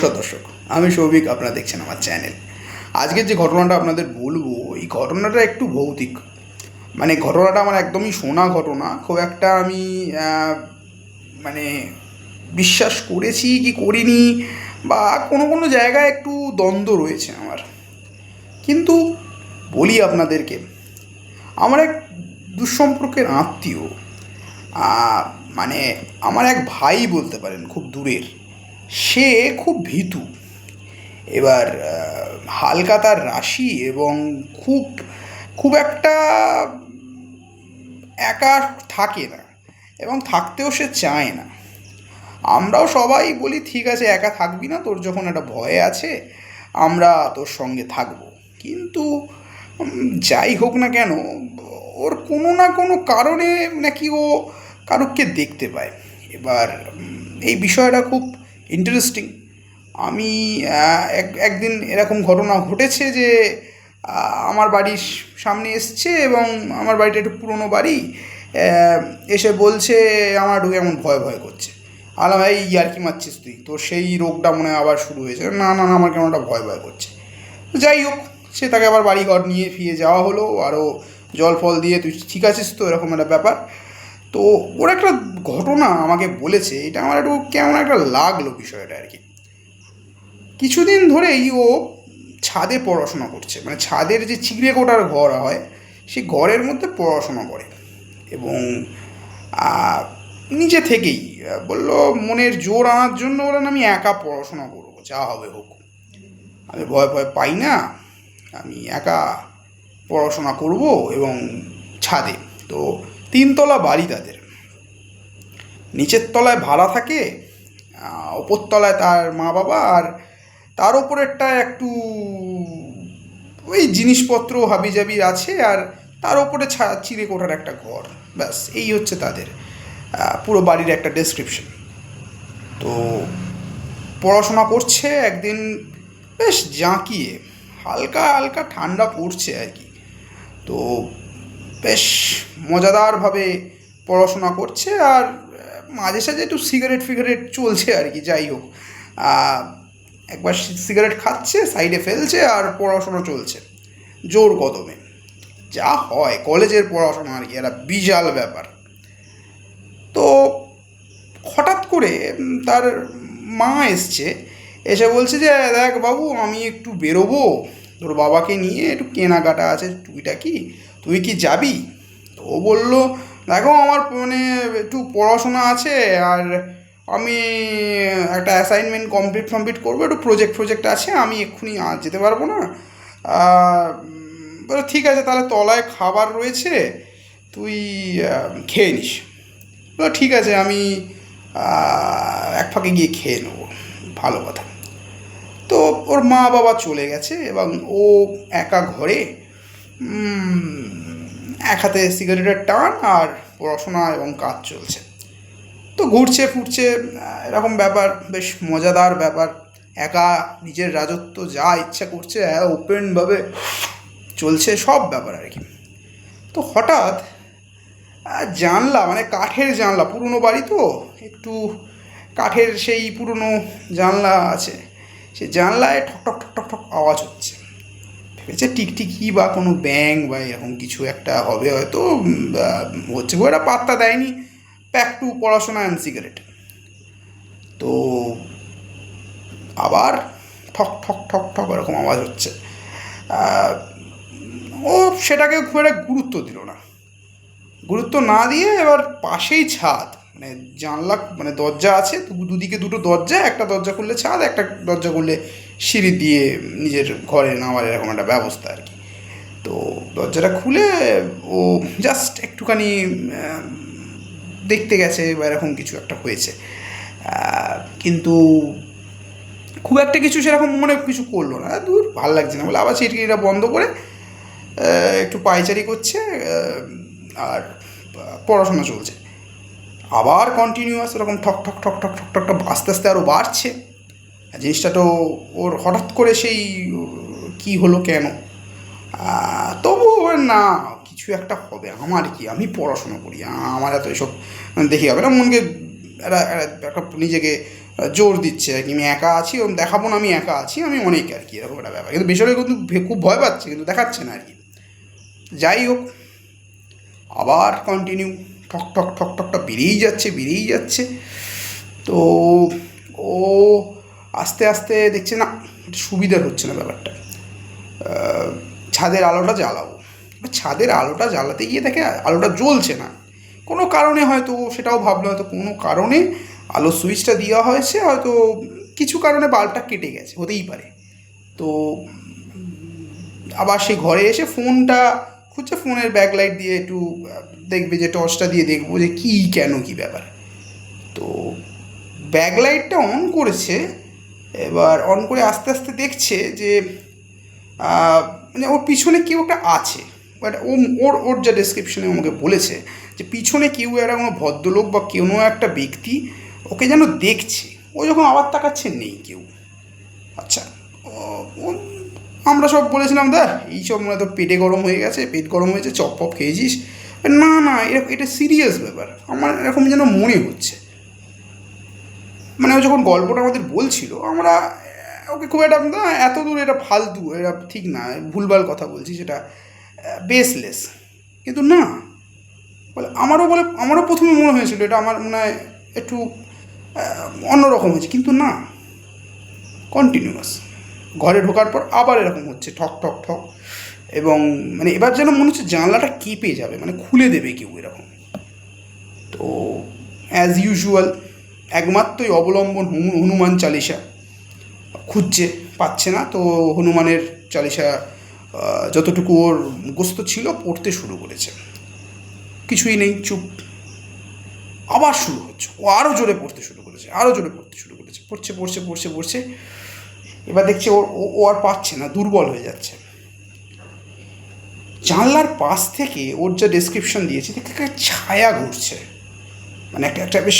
নমস্কার দর্শক, আমি সৌভিক, আপনারা দেখছেন আমার চ্যানেল। আজকের যে ঘটনাটা আপনাদের বলব, এই ঘটনাটা একটু ভৌতিক। মানে ঘটনাটা আমার একদমই শোনা ঘটনা, খুব একটা আমি মানে বিশ্বাস করেছি কি করিনি, বা কোনো কোনো জায়গায় একটু দ্বন্দ্ব রয়েছে আমার। কিন্তু বলি আপনাদেরকে, আমার এক দুঃসম্পর্কের আত্মীয় মানে আমার এক ভাই বলতে পারেন, খুব দূরের। সে খুব ভীতু। এবার হালকা তার রাশি এবং খুব খুব একটা একা থাকে না এবং থাকতেও সে চায় না। আমরাও সবাই বলি, ঠিক আছে, একা থাকবি না, তোর যখন একটা ভয় আছে, আমরা তোর সঙ্গে থাকব। কিন্তু যাই হোক না কেন, ওর কোনো না কোনো কারণে নাকি ও কারুককে দেখতে পায়। এবার এই বিষয়টা খুব ইন্টারেস্টিং আমি এক, একদিন এরকম ঘটনা ঘটেছে যে আমার বাড়ির সামনে এসছে এবং আমার বাড়িটা একটু পুরনো বাড়ি এসে বলছে, আমার ঢুকে এমন ভয় ভয় করছে। আলাম ভাই ইয়ার কি মারছিস তুই? তো সেই রোগটা মনে হয় আবার শুরু হয়েছে। না না না, আমার কেমন একটা ভয় ভয় করছে? যাই হোক, সে তাকে আবার বাড়ি ঘর নিয়ে ফিরে যাওয়া হলো। আরও জল ফল দিয়ে, তুই ঠিক আছিস তো? এরকম একটা ব্যাপার। তো ওর একটা ঘটনা আমাকে বলেছে, এটা আমার একটু কেমন একটা লাগল বিষয়টা আর কি। কিছুদিন ধরেই ও ছাদে পড়াশোনা করছে মানে ছাদের যে চিড়ে কোটার ঘর হয়, সেই ঘরের মধ্যে পড়াশোনা করে এবং নিজে থেকেই বলল মনের জোর আনার জন্য বলেন আমি একা পড়াশোনা করব, যা হবে হোক। আমি ভয় ভয় পাই না, আমি একা পড়াশোনা করব এবং ছাদে। তো তিনতলা বাড়ি তাদের। নিচের তলায় ভাড়া থাকে ওপর তলায় তার মা বাবা, আর তার ওপরেরটা একটু ওই জিনিসপত্র হাবিজাবি আছে, আর তার ওপরে চিড়ে কোঠার একটা ঘর। ব্যাস, এই হচ্ছে তাদের পুরো বাড়ির একটা ডেসক্রিপশন তো পড়াশোনা করছে, একদিন বেশ জাঁকিয়ে, হালকা হালকা ঠান্ডা পড়ছে আর কি। তো বেশ মজাদারভাবে পড়াশোনা করছে আর মাঝে সাঝে একটু সিগারেট ফিগারেট চলছে আর কি, যাই হোক। একবার সিগারেট খাচ্ছে, সাইডে ফেলছে আর পড়াশোনা চলছে, জোর কদমে। যা হয়, কলেজের পড়াশোনা আর কি, একটা বিশাল ব্যাপার। তো হঠাৎ করে তার মা এসছে, এসে বলছে যে, দেখ বাবু, আমি একটু বেরোবো। তোর বাবাকে নিয়ে একটু কেনাকাটা আছে, তুইটা কি? তুই কি যাবি? ও বলল, দেখো আমার মানে একটু পড়াশোনা আছে আর আমি একটা অ্যাসাইনমেন্ট কমপ্লিট কমপ্লিট করব, একটু প্রজেক্ট প্রজেক্ট আছে, আমি এক্ষুনি আজ যেতে পারব না। ঠিক আছে, তাহলে তলায় খাবার রয়েছে, তুই খেয়ে নিস। ঠিক আছে, আমি এক ফাঁকে গিয়ে খেয়ে নেব। ভালো কথা। তো ওর মা বাবা চলে গেছে এবং ও একা ঘরে এক হাতে সিগারেটের টান আর পড়াশোনা এবং কাজ চলছে। তো ঘুরছে, ফুরছে এরকম ব্যাপার, বেশ মজাদার ব্যাপার। একা নিজের রাজত্ব যা ইচ্ছা করছে ওপেনভাবে চলছে সব ব্যাপার আর কি। তো হঠাৎ জানলা মানে কাঠের জানলা, পুরনো বাড়ি তো, একটু কাঠের সেই পুরনো জানলা আছে। সে জানলায় ঠক ঠক ঠক ঠক ঠক আওয়াজ হচ্ছে। ভেবেছে টিকটিকি বা কোনো ব্যাং বা এরকম কিছু একটা হবে হয়তো হচ্ছে একটা পাত্তা দেয়নি। প্যাক টু পড়াশোনা অ্যান্ড সিগারেট তো আবার ঠক ঠক ঠক ঠক এরকম আওয়াজ হচ্ছে। ও সেটাকে খুব একটা গুরুত্ব দিল না। গুরুত্ব না দিয়ে এবার পাশেই ছাদ মানে জানলা মানে দরজা আছে দুদিকে দুটো দরজা, একটা দরজা খুললে ছাদ, একটা দরজা খুললে সিঁড়ি দিয়ে নিজের ঘরে নামার এরকম একটা ব্যবস্থা আর কি তো দরজাটা খুলে ও জাস্ট একটুখানি দেখতে গেছে বা এরকম কিছু একটা হয়েছে কিন্তু খুব একটা কিছু সেরকম মনে কিছু করল না দূর ভালো লাগছে না বলে আবার ছিটকিটা বন্ধ করে একটু পাইচারি করছে আর পড়াশোনা চলছে আবার কন্টিনিউয়াস এরকম ঠক ঠক ঠক ঠক ঠক ঠক ঠক আস্তে আস্তে আরও বাড়ছে জিনিসটা তো ওর হঠাৎ করে সেই কি হলো কেন? তবু না, কিছু একটা হবে, আমার কি? আমি পড়াশোনা করি, আমার এত এসব দেখি হবে না। মনকে একটা একটা- নিজেকে জোর দিচ্ছে আর কি আমি একা আছি ওরকম দেখাবো না আমি একা আছি, আমি অনেক আর কি, এরকম একটা ব্যাপার। কিন্তু বেসরকারি কিন্তু খুব ভয় পাচ্ছে, কিন্তু দেখাচ্ছে না আর কি। যাই হোক, আবার কন্টিনিউ ঠক ঠক ঠক ঠকটা বেরিয়েই যাচ্ছে বেরিয়েই যাচ্ছে। তো ও আস্তে আস্তে দেখছে না এটা সুবিধার হচ্ছে না ব্যাপারটা। ছাদের আলোটা জ্বালাবো। ছাদের আলোটা জ্বালাতে গিয়ে দেখে আলোটা জ্বলছে না। কোনো কারণে হয়তো সেটাও ভাবলো, হয়তো কোনো কারণে আলো সুইচটা দেওয়া হয়েছে, হয়তো কিছু কারণে বাল্বটা কেটে গেছে, হতেই পারে। তো আবার সেই ঘরে এসে ফোনটা খুঁজছে, ফোনের ব্যাকলাইট দিয়ে একটু দেখবে যে টর্চটা দিয়ে দেখব যে কী, কেন, কী ব্যাপার। তো ব্যাকলাইটটা অন করেছে এবার অন করে আস্তে আস্তে দেখছে যে মানে ওর পিছনে কেউ একটা আছে। বাট ও, ওর ওর যা ডেসক্রিপশনে আমাকে বলেছে যে, পিছনে কেউ একটা কোনো ভদ্রলোক বা কোনো একটা ব্যক্তি ওকে যেন দেখছে। ও যখন আবার তাকাচ্ছে, নেই কেউ। আচ্ছা আমরা সব বলেছিলাম দা এইসব মনে তো পেটে গরম হয়ে গেছে, পেট গরম হয়েছে চপ পপ খেয়েছিস। না না এটা সিরিয়াস ব্যাপার। আমার এরকম যেন মনে হচ্ছে। মানে ও যখন গল্পটা আমাদের বলছিল, আমরা ওকে খুব একটা এত দূর এটা ফালতু, এটা ঠিক না, ভুলভাল কথা বলছি সেটা বেসলেস কিন্তু না, বলে আমারও বলে, আমারও প্রথমে মনে হয়েছিল এটা আমার মনে হয় একটু অন্যরকম হয়েছে। কিন্তু না কন্টিনিউয়াস ঘরে ঢোকার পর আবার এরকম হচ্ছে, ঠক ঠক ঠক। এবং মানে এবার যেন মনে হচ্ছে জানলাটা কেঁপে যাবে মানে খুলে দেবে কেউ এরকম। তো অ্যাজ ইউজুয়াল একমাত্রই অবলম্বন হনুমান চালিসা। খুঁজছে, পাচ্ছে না, তো হনুমানের চালিসা যতটুকু ওর মুখস্থ ছিল, পড়তে শুরু করেছে। কিছুই নেই, চুপ। আবার শুরু হচ্ছে। ও আরও জোরে পড়তে শুরু করেছে আরও জোরে পড়তে শুরু করেছে। পড়ছে পড়ছে পড়ছে পড়ছে। এবার দেখছে ওর, ও- আর পাচ্ছে না, দুর্বল হয়ে যাচ্ছে। জানলার পাশ থেকে ওর যা ডেসক্রিপশন দিয়েছে দেখে একটা ছায়া ঘুরছে। মানে একটা একটা বেশ